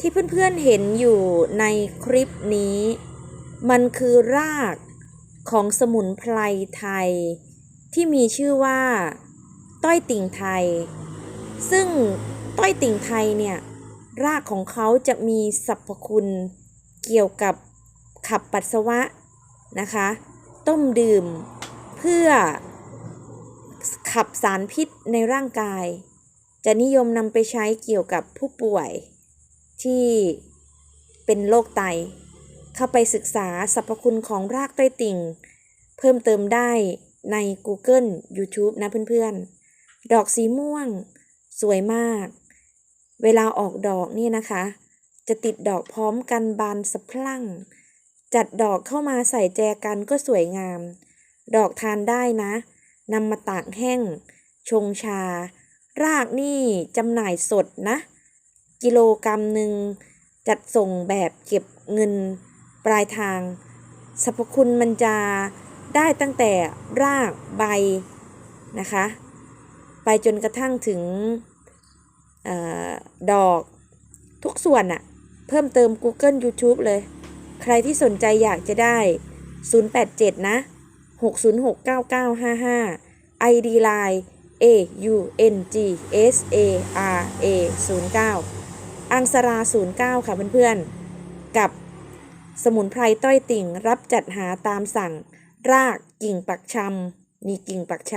ที่เพื่อนๆเห็นอยู่ในคลิปนี้ มันคือรากของสมุนไพรไทย ที่มีชื่อว่า ต้อยติ่งไทย ซึ่งต้อยติ่งไทยเนี่ย รากของเขาจะมีสรรพคุณเกี่ยวกับขับปัสสาวะนะคะ ต้มดื่มเพื่อขับสารพิษในร่างกาย จะนิยมนำไปใช้เกี่ยวกับผู้ป่วย ที่เป็นโรคไต เข้าไปศึกษาสรรพคุณของรากไต้ติ่ง เพิ่มเติมได้ใน Google YouTube นะเพื่อนๆ ดอกสีม่วง สวยมาก เวลาออกดอกนี่นะคะ จะติดดอกพร้อมกันบานสะพรั่ง จัดดอกเข้ามาใส่แจกันก็สวยงาม ดอกทานได้นะนำมาตากแห้ง ชงชา รากนี่จำหน่ายสดนะ กิโลกรรัมหนึ่งจัดส่งแบบเก็บเงินปลายทาง สรรพคุณมันจะได้ตั้งแต่รากใบนะคะ ไปจนกระทั่งถึงออดอกทุกส่วนอะเพิ่มเติม Google YouTube เลย ใครที่สนใจอยากจะได้ 087 นะ 6069955 ID Line A U N G S A R A 09 อังสรา 09 ค่ะเพื่อนๆ กับสมุนไพรต้อยติ่งรับจัดหาตามสั่ง รากกิ่งปักชำนี่กิ่งปักช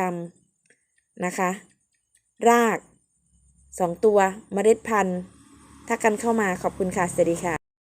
ำนะคะ รากสองตัวเมล็ดพันธุ์ ถ้ากันเข้ามาขอบคุณค่ะ สวัสดีค่ะ